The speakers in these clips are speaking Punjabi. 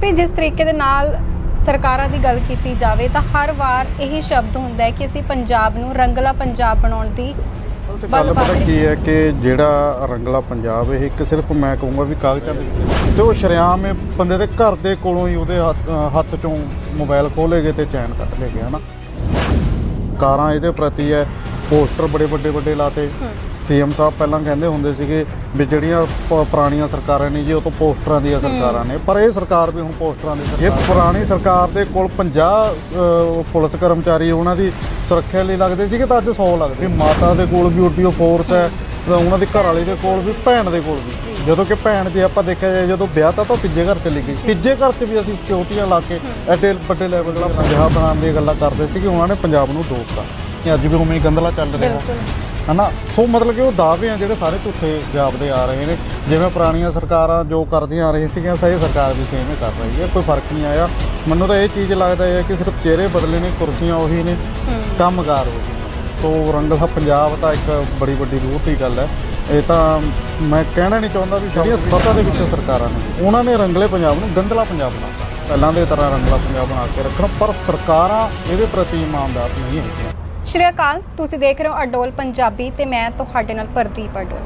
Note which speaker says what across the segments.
Speaker 1: ਵੀ ਜਿਸ ਤਰੀਕੇ ਦੇ ਨਾਲ ਸਰਕਾਰਾਂ ਦੀ ਗੱਲ ਕੀਤੀ ਜਾਵੇ ਤਾਂ ਹਰ ਵਾਰ ਇਹੀ ਸ਼ਬਦ ਹੁੰਦਾ ਹੈ ਕਿ ਅਸੀਂ ਪੰਜਾਬ ਨੂੰ ਰੰਗਲਾ ਪੰਜਾਬ ਬਣਾਉਣ ਦੀ
Speaker 2: ਗੱਲ ਪਤਾ
Speaker 1: ਰਹੀ
Speaker 2: ਕੀ ਹੈ ਕਿ ਜਿਹੜਾ ਰੰਗਲਾ ਪੰਜਾਬ ਇਹ ਇੱਕ ਸਿਰਫ ਮੈਂ ਕਹੂੰਗਾ ਵੀ ਕਾਗਜ਼ਾਂ ਦੇ ਤੇ ਉਹ ਸ਼ਰੇਆਮ ਇਹ ਬੰਦੇ ਦੇ ਘਰ ਦੇ ਕੋਲੋਂ ਹੀ ਉਹਦੇ ਹੱਥ- ਚੋਂ ਮੋਬਾਈਲ ਖੋਲੇ ਗਏ ਤੇ ਚੈਨ ਕੱਢ ਲਏ ਗਏ ਹਨਾ? ਕਾਰਾਂ ਇਹਦੇ ਪ੍ਰਤੀ ਹੈ ਪੋਸਟਰ ਬੜੇ ਵੱਡੇ ਵੱਡੇ ਲਾਤੇ। ਸੀਐਮ ਸਾਹਿਬ ਪਹਿਲਾਂ ਕਹਿੰਦੇ ਹੁੰਦੇ ਸੀਗੇ ਵੀ ਜਿਹੜੀਆਂ ਪ- ਪੁਰਾਣੀਆਂ ਸਰਕਾਰਾਂ ਨੇ ਜੀ ਉਹ ਤੋਂ ਪੋਸਟਰਾਂ ਦੀਆਂ ਸਰਕਾਰਾਂ ਨੇ। ਪਰ ਇਹ ਸਰਕਾਰ ਵੀ ਹੁਣ ਪੋਸਟਰਾਂ ਦੀ ਸਰਕਾਰ ਇਹ ਪੁਰਾਣੀ ਸਰਕਾਰ ਦੇ ਕੋਲ 50 ਅ, ਪੁਲਿਸ ਕਰਮਚਾਰੀ ਉਹਨਾਂ ਦੀ ਸੁਰੱਖਿਆ ਲਈ ਲੱਗਦੇ ਸੀਗੇ ਤਾਂ ਅੱਜ 100 ਲੱਗਦੇ। ਮਾਤਾ ਦੇ ਕੋਲ ਵੀ ਓਡੀਓ ਫੋਰਸ ਹੈ ਤਾਂ ਉਹਨਾਂ ਦੇ ਘਰ ਵਾਲੇ ਦੇ ਕੋਲ ਵੀ ਭੈਣ ਦੇ ਕੋਲ ਵੀ। ਜਦੋਂ ਕਿ ਭੈਣ ਜੇ ਆਪਾਂ ਦੇਖਿਆ ਜਾਏ ਜਦੋਂ ਵਿਆਹ ਤਾਂ ਤਾਂ ਤੀਜੇ ਘਰ ਚਲੀ ਗਈ। ਤੀਜੇ ਘਰ 'ਚ ਵੀ ਅਸੀਂ ਸਿਕਿਉਰਟੀਆਂ ਲਾ ਕੇ ਐਡੇ ਵੱਡੇ ਲੈਵਲ ਦਾ ਪੰਜਾਬ ਬਣਾਉਣ ਦੀਆਂ ਗੱਲਾਂ ਕਰਦੇ ਸੀ ਕਿ ਉਹਨਾਂ ਨੇ ਪੰਜਾਬ ਨੂੰ ਡੋਬਤਾ ਇਹ ਅੱਜ ਵੀ ਉਵੇਂ ਹੀ ਗੰਦਲਾ ਚੱਲ ਰਿਹਾ।
Speaker 1: ਬਿਲਕੁਲ।
Speaker 2: ਹਨਾ? ਸੋ ਮਤਲਬ ਕਿ ਉਹ ਦਾਅਵੇ ਆ ਜਿਹੜੇ ਸਾਰੇ ਝੂਠੇ ਜਾਪਦੇ ਆ ਰਹੇ ਨੇ। ਜਿਵੇਂ ਪੁਰਾਣੀਆਂ ਸਰਕਾਰਾਂ ਜੋ ਕਰਦੀਆਂ ਆ ਰਹੀਆਂ ਸੀਗੀਆਂ ਸਹੀ ਸਰਕਾਰ ਵੀ ਸੇਮ ਹੀ ਕਰ ਰਹੀ ਹੈ ਕੋਈ ਫ਼ਰਕ ਨਹੀਂ ਆਇਆ। ਮੈਨੂੰ ਤਾਂ ਇਹ ਚੀਜ਼ ਲੱਗਦਾ ਹੈ ਕਿ ਸਿਰਫ ਚਿਹਰੇ ਬਦਲੇ ਨੇ ਕੁਰਸੀਆਂ ਉਹੀ ਨੇ ਕੰਮਕਾਰ ਹੋ ਗਏ ਸੋ ਰੰਗਲਾ ਪੰਜਾਬ ਤਾਂ ਇੱਕ ਬੜੀ ਵੱਡੀ ਰੂਹ ਦੀ ਗੱਲ ਹੈ। ਇਹ ਤਾਂ ਮੈਂ ਕਹਿਣਾ ਨਹੀਂ ਚਾਹੁੰਦਾ ਵੀ ਜਿਹੜੀਆਂ ਸੱਤਾ ਦੇ ਵਿੱਚ ਸਰਕਾਰਾਂ ਨੇ। ਉਹਨਾਂ ਨੇ ਰੰਗਲੇ ਪੰਜਾਬ ਨੂੰ ਗੰਦਲਾ ਪੰਜਾਬ ਬਣਾਤਾ ਪਹਿਲਾਂ ਦੇ ਤਰ੍ਹਾਂ ਰੰਗਲਾ ਪੰਜਾਬ ਬਣਾ ਕੇ ਰੱਖਣਾ ਪਰ ਸਰਕਾਰਾਂ ਇਹਦੇ ਪ੍ਰਤੀ ਇਮਾਨਦਾਰ ਨਹੀਂ ਹੈਗੀਆਂ।
Speaker 1: ਸ਼੍ਰੀ ਅਕਾਲ, ਤੁਸੀਂ ਦੇਖ ਰਹੇ ਹੋ ਅਡੋਲ ਪੰਜਾਬੀ ਤੇ ਮੈਂ ਤੁਹਾਡੇ ਨਾਲ ਪ੍ਰਦੀਪ ਅਡੋਲ।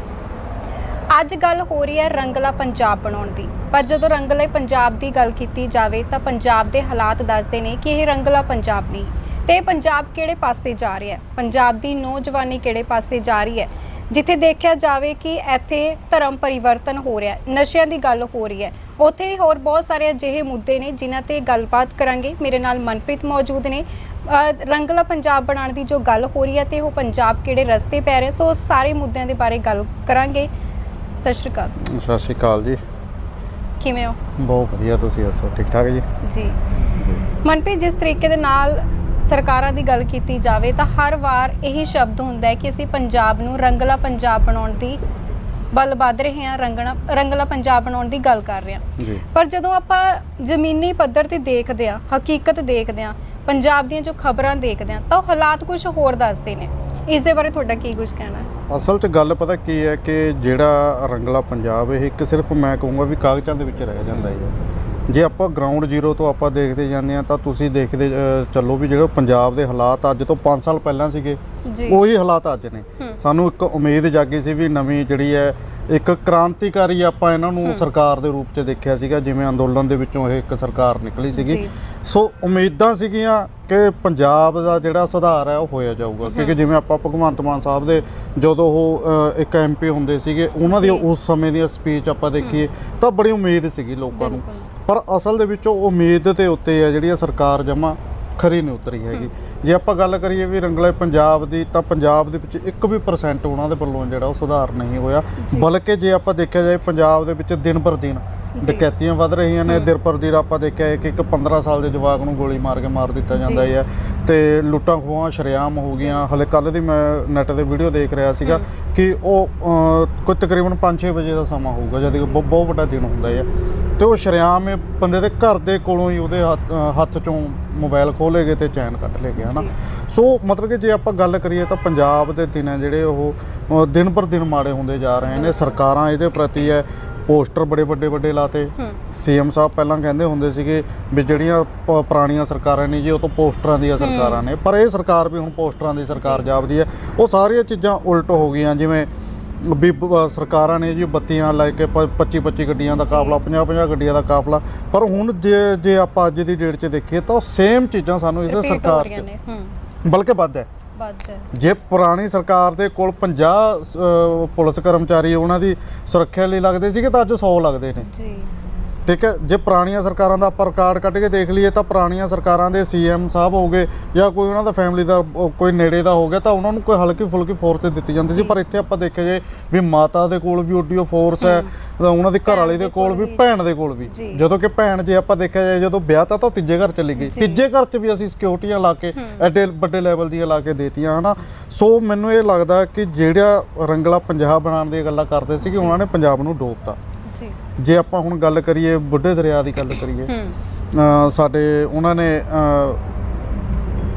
Speaker 1: ਅੱਜ ਗੱਲ ਹੋ ਰਹੀ ਹੈ ਰੰਗਲਾ ਪੰਜਾਬ ਬਣਾਉਣ ਦੀ। ਪਰ ਜਦੋਂ ਰੰਗਲੇ ਪੰਜਾਬ ਦੀ ਗੱਲ ਕੀਤੀ ਜਾਵੇ ਤਾਂ ਪੰਜਾਬ ਦੇ ਹਾਲਾਤ ਦੱਸਦੇ ਨੇ ਕਿ ਇਹ ਰੰਗਲਾ ਪੰਜਾਬ ਨਹੀਂ। ਤੇ ਇਹ ਪੰਜਾਬ ਕਿਹੜੇ ਪਾਸੇ ਜਾ ਰਿਹਾ ਹੈ? ਪੰਜਾਬ ਦੀ ਨੌਜਵਾਨੀ ਕਿਹੜੇ ਪਾਸੇ ਜਾ ਰਹੀ ਹੈ? ਜਿੱਥੇ ਦੇਖਿਆ ਜਾਵੇ ਕਿ ਇੱਥੇ ਧਰਮ ਪਰਿਵਰਤਨ ਹੋ ਰਿਹਾ ਨਸ਼ਿਆਂ ਦੀ ਗੱਲ ਹੋ ਰਹੀ ਹੈ। ਉੱਥੇ ਹੀ ਹੋਰ ਬਹੁਤ ਸਾਰੇ ਅਜਿਹੇ ਮੁੱਦੇ ਨੇ ਜਿਨ੍ਹਾਂ ਤੇ ਗੱਲਬਾਤ ਕਰਾਂਗੇ। ਮੇਰੇ ਨਾਲ ਮਨਪ੍ਰੀਤ ਮੌਜੂਦ ਨੇ। ਰੰਗਲਾ ਪੰਜਾਬ ਬਣਾਉਣ ਦੀ ਜੋ ਗੱਲ ਹੋ ਰਹੀ ਹੈ ਤੇ ਉਹ ਪੰਜਾਬ ਕਿਹੜੇ ਰਸਤੇ ਪੈ ਰਿਹਾ? ਸੋ ਸਾਰੇ ਮੁੱਦਿਆਂ ਦੇ ਬਾਰੇ ਗੱਲ ਕਰਾਂਗੇ। ਸਤਿ ਸ਼੍ਰੀ ਅਕਾਲ।
Speaker 2: ਸਤਿ ਸ਼੍ਰੀ ਅਕਾਲ ਜੀ।
Speaker 1: ਕਿਵੇਂ ਹੋ?
Speaker 2: ਬਹੁਤ ਵਧੀਆ ਤੁਸੀਂ ਦੱਸੋ ਠੀਕ ਠਾਕ ਜੀ।
Speaker 1: ਜੀ। ਮਨਪ੍ਰੀਤ ਜਿਸ ਤਰੀਕੇ ਦੇ ਨਾਲ ਸਰਕਾਰਾਂ ਦੀ ਗੱਲ ਕੀਤੀ ਜਾਵੇ ਤਾਂ ਹਰ ਵਾਰ ਇਹੀ ਸ਼ਬਦ ਹੁੰਦਾ ਹੈ ਕਿ ਅਸੀਂ ਪੰਜਾਬ ਨੂੰ ਰੰਗਲਾ ਪੰਜਾਬ ਬਣਾਉਣ ਦੀ ਵੱਲ ਵੱਧ ਰਹੇ ਹਾਂ ਰੰਗਣਾ ਰੰਗਲਾ ਪੰਜਾਬ ਬਣਾਉਣ ਦੀ ਗੱਲ ਕਰ ਰਹੇ ਹਾਂ। ਪਰ ਜਦੋਂ ਆਪਾਂ ਜ਼ਮੀਨੀ ਪੱਧਰ ਤੇ ਦੇਖਦੇ ਹਾਂ ਹਕੀਕਤ ਦੇਖਦੇ ਹਾਂ ਪੰਜਾਬ ਦੀਆਂ ਜੋ ਖਬਰਾਂ ਦੇਖਦੇ ਹਾਂ ਤਾਂ ਉਹ ਹਾਲਾਤ ਕੁਝ ਹੋਰ ਦੱਸਦੇ ਨੇ। ਇਸ ਦੇ ਬਾਰੇ ਤੁਹਾਡਾ ਕੀ ਕੁਝ ਕਹਿਣਾ ਹੈ?
Speaker 2: ਅਸਲ 'ਚ ਗੱਲ ਪਤਾ ਕੀ ਹੈ ਕਿ ਜਿਹੜਾ ਰੰਗਲਾ ਪੰਜਾਬ ਇਹ ਇੱਕ ਸਿਰਫ ਮੈਂ ਕਹੂੰਗਾ ਵੀ ਕਾਗਜ਼ਾਂ ਦੇ ਵਿੱਚ ਰਹਿ ਜਾਂਦਾ ਹੈ। ਜੇ ਆਪਾਂ ਗਰਾਊਂਡ ਜ਼ੀਰੋ ਤੋਂ ਆਪਾਂ ਦੇਖਦੇ ਜਾਂਦੇ ਆ ਤਾਂ ਤੁਸੀਂ ਦੇਖਦੇ ਚੱਲੋ ਵੀ ਜਿਹੜੇ ਪੰਜਾਬ ਦੇ ਹਾਲਾਤ ਅੱਜ ਤੋਂ 5 ਸਾਲ ਪਹਿਲਾਂ ਸੀਗੇ ਉਹੀ ਹਾਲਾਤ ਅੱਜ ਨੇ। ਸਾਨੂੰ ਇੱਕ ਉਮੀਦ ਜਾਗੀ ਸੀ ਵੀ ਨਵੀਂ ਜਿਹੜੀ ਹੈ ਇੱਕ ਕ੍ਰਾਂਤੀਕਾਰੀ ਆਪਾਂ ਇਹਨਾਂ ਨੂੰ ਸਰਕਾਰ ਦੇ ਰੂਪ 'ਚ ਦੇਖਿਆ ਸੀਗਾ ਜਿਵੇਂ ਅੰਦੋਲਨ ਦੇ ਵਿੱਚੋਂ ਇਹ ਇੱਕ ਸਰਕਾਰ ਨਿਕਲੀ ਸੀਗੀ। ਸੋ ਉਮੀਦਾਂ ਸੀਗੀਆਂ ਕਿ ਪੰਜਾਬ ਦਾ ਜਿਹੜਾ ਸੁਧਾਰ ਹੈ ਉਹ ਹੋਇਆ ਜਾਊਗਾ ਕਿਉਂਕਿ ਜਿਵੇਂ ਆਪਾਂ ਭਗਵੰਤ ਮਾਨ ਸਾਹਿਬ ਦੇ ਜਦੋਂ ਉਹ ਇੱਕ ਐਮਪੀ ਹੁੰਦੇ ਸੀਗੇ ਉਹਨਾਂ ਦੀ। ਉਸ ਸਮੇਂ ਦੀਆਂ ਸਪੀਚ ਆਪਾਂ ਦੇਖੀਏ ਤਾਂ ਬੜੀ ਉਮੀਦ ਸੀਗੀ ਲੋਕਾਂ ਨੂੰ। ਪਰ ਅਸਲ ਦੇ ਵਿੱਚ ਉਹ ਉਮੀਦ ਦੇ ਉੱਤੇ ਹੈ ਜਿਹੜੀ ਇਹ ਸਰਕਾਰ ਜਮਾ ਖਰੀ ਨਹੀਂ ਉਤਰੀ ਹੈਗੀ ਜੇ ਆਪਾਂ ਗੱਲ ਕਰੀਏ ਵੀ ਰੰਗਲੇ ਪੰਜਾਬ ਦੀ ਤਾਂ ਪੰਜਾਬ ਦੇ ਵਿੱਚ ਇੱਕ ਵੀ ਪਰਸੈਂਟ ਉਹਨਾਂ ਦੇ ਵੱਲੋਂ ਜਿਹੜਾ ਉਹ ਸੁਧਾਰ ਨਹੀਂ ਹੋਇਆ। ਬਲਕਿ ਜੇ ਆਪਾਂ ਦੇਖਿਆ ਜਾਏ ਪੰਜਾਬ ਦੇ ਵਿੱਚ ਦਿਨ ਪਰ ਦਿਨ। ਡਕੈਤੀਆਂ ਵੱਧ ਰਹੀਆਂ ਨੇ। ਦਿਨ ਪਰ ਦਿਨ ਆਪਾਂ ਦੇਖਿਆ ਹੈ ਕਿ ਇੱਕ 15 ਸਾਲ ਦੇ ਜਵਾਕ ਨੂੰ ਗੋਲੀ ਮਾਰ ਕੇ ਮਾਰ ਦਿੱਤਾ ਜਾਂਦਾ। ਹੈ। ਤੇ ਲੁੱਟਾਂ ਖੋਹਾਂ ਸ਼ਰੇਆਮ ਹੋ ਗਈਆਂ। ਹਲੇ ਕੱਲ ਦੀ ਮੈਂ ਨੈਟ ਤੇ ਵੀਡੀਓ ਦੇਖ ਰਿਹਾ ਸੀਗਾ ਕਿ ਉਹ ਕੋਈ ਤਕਰੀਬਨ 5-6 ਵਜੇ ਦਾ ਸਮਾਂ ਹੋਊਗਾ ਜਦ ਕਿ ਬਹੁ- ਬਹੁਤ ਵੱਡਾ ਦਿਨ ਹੁੰਦਾ ਹੈ। ਤੇ ਉਹ ਸ਼ਰੇਆਮ ਬੰਦੇ ਦੇ ਘਰ ਦੇ ਕੋਲੋਂ ਹੀ ਉਹਦੇ ਹੱਥ- ਚੋਂ ਮੋਬਾਈਲ ਖੋਲੇ ਗਏ ਤੇ ਚੈਨ ਕੱਢ ਲਏ ਗਏ ਹਨਾ। ਸੋ ਮਤਲਬ ਕਿ ਜੇ ਆਪਾਂ ਗੱਲ ਕਰੀਏ ਤਾਂ ਪੰਜਾਬ ਦੇ ਦਿਨ ਹੈ ਜਿਹੜੇ ਉਹ ਦਿਨ ਪਰ ਦਿਨ ਮਾੜੇ ਹੁੰਦੇ ਜਾ ਰਹੇ ਨੇ। ਸਰਕਾਰਾਂ ਇਹਦੇ ਪ੍ਰਤੀ ਹੈ ਪੋਸਟਰ ਬੜੇ ਵੱਡੇ ਵੱਡੇ ਲਾਤੇ। ਸੀਐਮ ਸਾਹਿਬ ਪਹਿਲਾਂ ਕਹਿੰਦੇ ਹੁੰਦੇ ਸੀਗੇ ਵੀ ਜਿਹੜੀਆਂ ਪ- ਪੁਰਾਣੀਆਂ ਸਰਕਾਰਾਂ ਨੇ ਜੀ ਉਹ ਤੋਂ ਪੋਸਟਰਾਂ ਦੀਆਂ ਸਰਕਾਰਾਂ ਨੇ। ਪਰ ਇਹ ਸਰਕਾਰ ਵੀ ਹੁਣ ਪੋਸਟਰਾਂ ਦੀ ਸਰਕਾਰ ਜਾਪਦੀ ਹੈ। ਉਹ ਸਾਰੀਆਂ ਚੀਜ਼ਾਂ ਉਲਟ ਹੋ ਗਈਆਂ ਜਿਵੇਂ ਵੀ ਬ- ਸਰਕਾਰਾਂ ਨੇ ਜੀ ਬੱਤੀਆਂ ਲੈ ਕੇ 25 25 ਗੱਡੀਆਂ ਦਾ ਕਾਫਲਾ 50 50 ਗੱਡੀਆਂ ਦਾ ਕਾਫਲਾ। ਪਰ ਹੁਣ ਜੇ ਜੇ ਆਪਾਂ ਅੱਜ ਦੀ ਡੇਟ 'ਚ ਦੇਖੀਏ ਤਾਂ ਸੇਮ ਚੀਜ਼ਾਂ ਸਾਨੂੰ ਇਸ
Speaker 1: ਹੋ
Speaker 2: ਸਰਕਾਰ
Speaker 1: ਰਹੀਆਂ
Speaker 2: 'ਚ
Speaker 1: ਨੇ ਹੂੰ।
Speaker 2: ਬਲਕਿ ਵੱਧ ਹੈ।
Speaker 1: ਵੱਧ ਹੈ।
Speaker 2: ਜੇ ਪੁਰਾਣੀ ਸਰਕਾਰ ਦੇ ਕੋਲ 50 ਅ, ਪੁਲਿਸ ਕਰਮਚਾਰੀ ਉਹਨਾਂ ਦੀ ਸੁਰੱਖਿਆ ਲਈ ਲੱਗਦੇ ਸੀਗੇ ਤਾਂ ਅੱਜ 100 ਲੱਗਦੇ ਨੇ
Speaker 1: ਜੀ
Speaker 2: ਠੀਕ ਹੈ ਜੇ ਪੁਰਾਣੀਆਂ ਸਰਕਾਰਾਂ ਦਾ ਆਪਾਂ ਰਿਕਾਰਡ ਕੱਢ ਕੇ ਦੇਖ ਲਈਏ ਤਾਂ ਪੁਰਾਣੀਆਂ ਸਰਕਾਰਾਂ ਦੇ ਸੀਐਮ ਸਾਹਿਬ ਹੋ ਗਏ ਜਾਂ ਕੋਈ ਉਹਨਾਂ ਦਾ ਫੈਮਿਲੀ ਦਾ ਕੋਈ ਨੇੜੇ ਦਾ ਹੋ ਗਿਆ ਤਾਂ ਉਹਨਾਂ ਨੂੰ ਕੋਈ ਹਲਕੀ ਫੁਲਕੀ ਫੋਰਸ ਦਿੱਤੀ ਜਾਂਦੀ ਸੀ। ਪਰ ਇੱਥੇ ਆਪਾਂ ਦੇਖਿਆ ਜੇ ਵੀ ਮਾਤਾ ਦੇ ਕੋਲ ਵੀ ਓਡੀਓ ਫੋਰਸ ਹੈ ਉਹਨਾਂ ਦੀ ਘਰ ਵਾਲੀ ਦੇ ਕੋਲ ਵੀ ਭੈਣ ਦੇ ਕੋਲ ਵੀ। ਜਦੋਂ ਕਿ ਭੈਣ ਜੇ ਆਪਾਂ ਦੇਖਿਆ ਜਾਏ ਜਦੋਂ ਵਿਆਹ ਤਾਂ ਤਾਂ ਤੀਜੇ ਘਰ ਚਲੀ ਗਈ। ਤੀਜੇ ਘਰ 'ਚ ਵੀ ਅਸੀਂ ਸਿਕਿਉਰਟੀਆਂ ਲਾ ਕੇ ਐਡੇ ਵੱਡੇ ਲੈਵਲ ਦੀਆਂ ਲਾ ਕੇ ਦੇਤੀਆਂ ਹਨਾ। ਸੋ ਮੈਨੂੰ ਇਹ ਲੱਗਦਾ ਕਿ ਜਿਹੜਾ ਰੰਗਲਾ ਪੰਜਾਬ ਬਣਾਉਣ ਦੀ ਗੱਲਾਂ ਕਰਦੇ ਸੀ ਕਿ ਉਹਨਾਂ ਨੇ ਪੰਜਾਬ ਨੂੰ ਡੋਬਤਾ
Speaker 1: ਜੀ
Speaker 2: ਜੇ ਆਪਾਂ ਹੁਣ ਗੱਲ ਕਰੀਏ ਬੁੱਢੇ ਦਰਿਆ ਦੀ ਗੱਲ ਕਰੀਏ ਸਾਡੇ ਉਹਨਾਂ ਨੇ